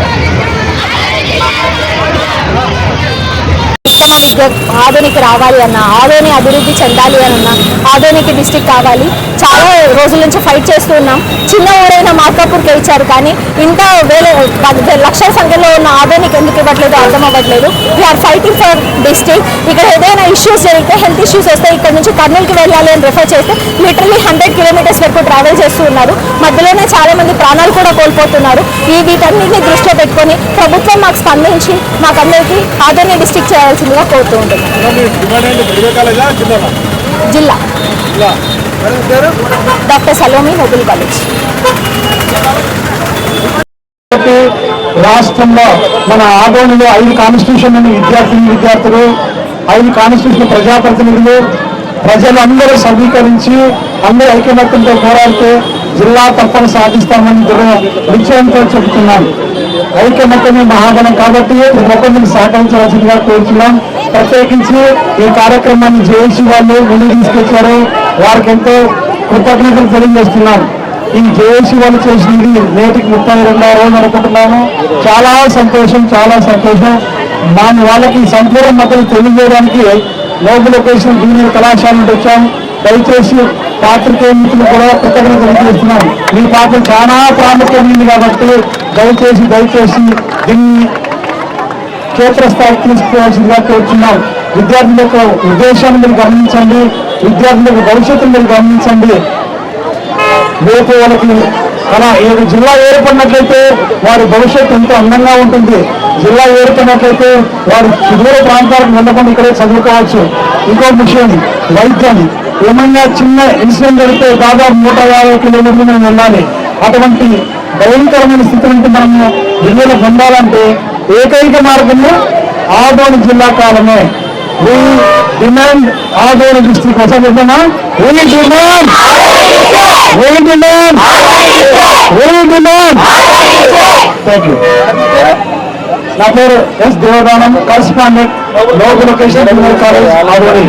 Thank you. ఆధునిక రావాలి అన్న ఆదోని అభివృద్ధి చెందాలి అని అన్న ఆదోనికి డిస్టిక్ కావాలి. చాలా రోజుల నుంచి ఫైట్ చేస్తూ ఉన్నాం. చిన్న ఊరైన మార్కాపూర్కి ఇచ్చారు కానీ ఇంత వేల లక్షల సంఖ్యలో ఉన్న ఆదోనికి ఎందుకు ఇవ్వట్లేదు అర్థం అవ్వట్లేదు. వీఆర్ ఫైటింగ్ ఫర్ డిస్టిక్ ఇక్కడ ఏదైనా ఇష్యూస్ జరిగితే హెల్త్ ఇష్యూస్ వస్తే ఇక్కడ నుంచి కర్నూలుకి వెళ్ళాలి అని రిఫర్ చేస్తే లిటరలీ హండ్రెడ్ కిలోమీటర్స్ వరకు ట్రావెల్ చేస్తూ ఉన్నారు. మధ్యలోనే చాలా మంది ప్రాణాలు కూడా కోల్పోతున్నారు. ఈ వీటన్నింటినీ దృష్టిలో పెట్టుకొని ప్రభుత్వం మాకు స్పందించి మాకందరికీ ఆదోని డిస్టిక్ చేయాల్సిందిగా కోరుతూ కాలేజా? జిల్లా. Doctor Salomi Noble college. రాష్ట్రంలో మన ఆదోనిలో ఐదు కాన్స్టిట్యూషన్ విద్యార్థిని విద్యార్థులు ఐదు కాన్స్టిట్యూషన్ ప్రజాప్రతినిధులు ప్రజలు అందరూ సమీకరించి అందరూ ఐకమత్యంతో పోరాడితే జిల్లా తప్పన సాధిస్తామని నిశ్చయంతో చెబుతున్నాం. ఐక్యమత్యమే మహాగణం కాబట్టి ఒప్పందం సహకరించవలసిందిగా కోరుతున్నాం. ప్రత్యేకించి ఈ కార్యక్రమాన్ని జేఏసీ వాళ్ళు ముందుకు తీసుకొచ్చారు. వారికి ఎంతో కృతజ్ఞతలు తెలియజేస్తున్నాం. ఈ జేఏసీ వాళ్ళు చేసింది నేటికి ముప్పై రెండవ రోజు అనుకుంటున్నాను చాలా సంతోషం చాలా సంతోషం. దాని వాళ్ళకి సంపూర్ణ మద్దతు తెలియజేయడానికి నోబుల్ లొకేషన్ జూనియర్ కళాశాల నుండి వచ్చాం. దయచేసి పాత్రికేయ కూడా కృతజ్ఞత తెలియజేస్తున్నాం మీ పాత్ర చాలా ప్రాముఖ్యమైంది కాబట్టి దయచేసి దయచేసి దీన్ని క్షేత్రస్థాయికి తీసుకోవాల్సిందిగా కోరుతున్నాం విద్యార్థుల యొక్క ఉద్దేశాన్ని మీరు గమనించండి. విద్యార్థుల యొక్క భవిష్యత్తును మీరు గమనించండి. రేపు వాళ్ళకి అలా ఏడు జిల్లా ఏర్పడినట్లయితే వారి భవిష్యత్తు ఎంతో అందంగా ఉంటుంది. జిల్లా ఏర్పడినట్లయితే వారు సుదూర ప్రాంతాలకు వెళ్ళకుండా ఇక్కడే చదువుకోవచ్చు. ఇంకో విషయం వైద్యం. ఏమైనా చిన్న ఇన్సిడెంట్ జరిగితే దాదాపు నూట యాభై కిలోమీటర్లు మనం వెళ్ళాలి. అటువంటి భయంకరమైన స్థితి నుండి మనము విడుదల పొందాలంటే ఏకైక మార్గము ఆదోని జిల్లా కాలమే. వీ డిమాండ్ ఆదోని డిస్ట్రిక్ట్ కోసం చెప్పినా we demand we demand we demand thank you నా పేరు S Devadanam correspondent local location college Adoni